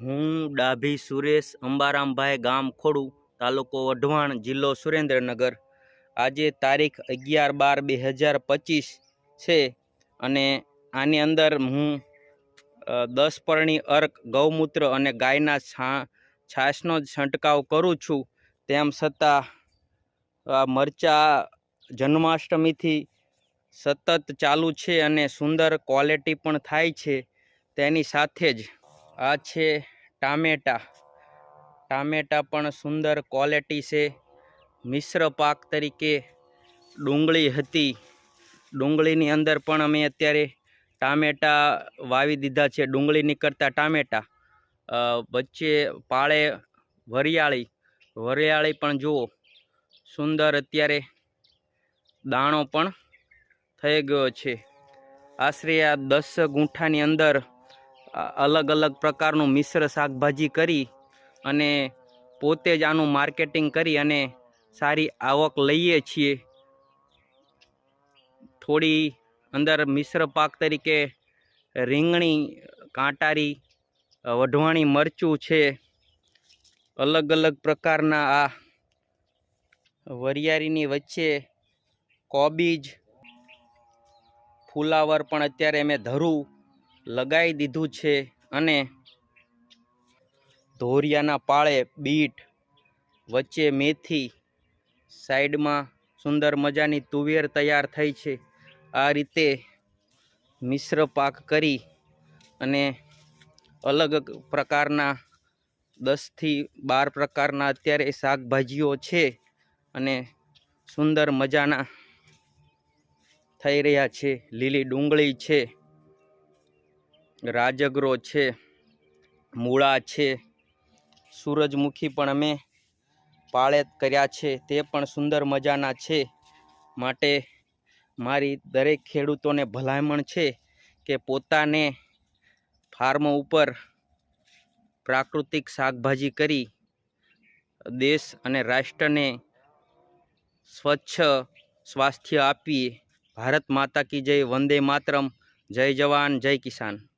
હું ડાભી સુરેશ અંબારામભાઈ ગામ ખોડુ, તાલુકો વઢવાણ, જિલ્લો સુરેન્દ્રનગર. આજે તારીખ અગિયાર બાર બે હજાર પચીસ છે અને આની અંદર હું દસ પરણી અર્ક, ગૌમૂત્ર અને ગાયના છા, છાશનો જ છંટકાવ કરું છું. તેમ છતાં આ મરચા જન્માષ્ટમીથી સતત ચાલુ છે અને સુંદર ક્વોલિટી પણ થાય છે તેની સાથે જ આ છે ટામેટા. ટામેટા પણ સુંદર ક્વોલિટી છે. મિશ્ર પાક તરીકે ડુંગળી હતી. ડુંગળીની અંદર પણ અમે અત્યારે ટામેટા વાવી દીધા છે. ડુંગળી નીકળતા ટામેટા. વચ્ચે પાળે વરિયાળી. વરિયાળી પણ જુઓ. સુંદર અત્યારે દાણો પણ થઈ ગયો છે. આશરે આ દસ ગુંઠાની અંદર અલગ અલગ પ્રકારનું મિશ્ર શાકભાજી કરી અને પોતે જ આનું માર્કેટિંગ કરી અને સારી આવક લઈએ છીએ. થોડી અંદર મિશ્ર પાક તરીકે રીંગણી, કાંટારી વઢવાણી મરચું છે. અલગ અલગ પ્રકારના આ વરિયાળીની વચ્ચે કોબીજ, ફુલાવર પણ અત્યારે મેં ધરું લગાવી દીધું છે અને ધોરિયાના પાળે બીટ વચ્ચે મેથી સાઈડમાં સુંદર મજાની તુવેર તૈયાર થઈ છે. આ રીતે મિશ્ર પાક કરી અને અલગ પ્રકારના દસથી બાર પ્રકારના અત્યારે શાકભાજીઓ છે અને સુંદર મજાના થઈ રહ્યા છે. લીલી ડુંગળી છે. રાજગરો છે, મૂળા છે, સૂરજમુખી પણ અમે પાળે કર્યા છે, તે પણ સુંદર મજાના છે. માટે મારી દરેક ખેડૂતોને ભલામણ છે કે પોતાને ફાર્મ ઉપર પ્રાકૃતિક શાકભાજી કરી દેશ અને રાષ્ટ્રને સ્વચ્છ સ્વાસ્થ્ય આપીએ ભારત માતા કી જય, વંદે માતરમ, જય જવાન, જય કિસાન.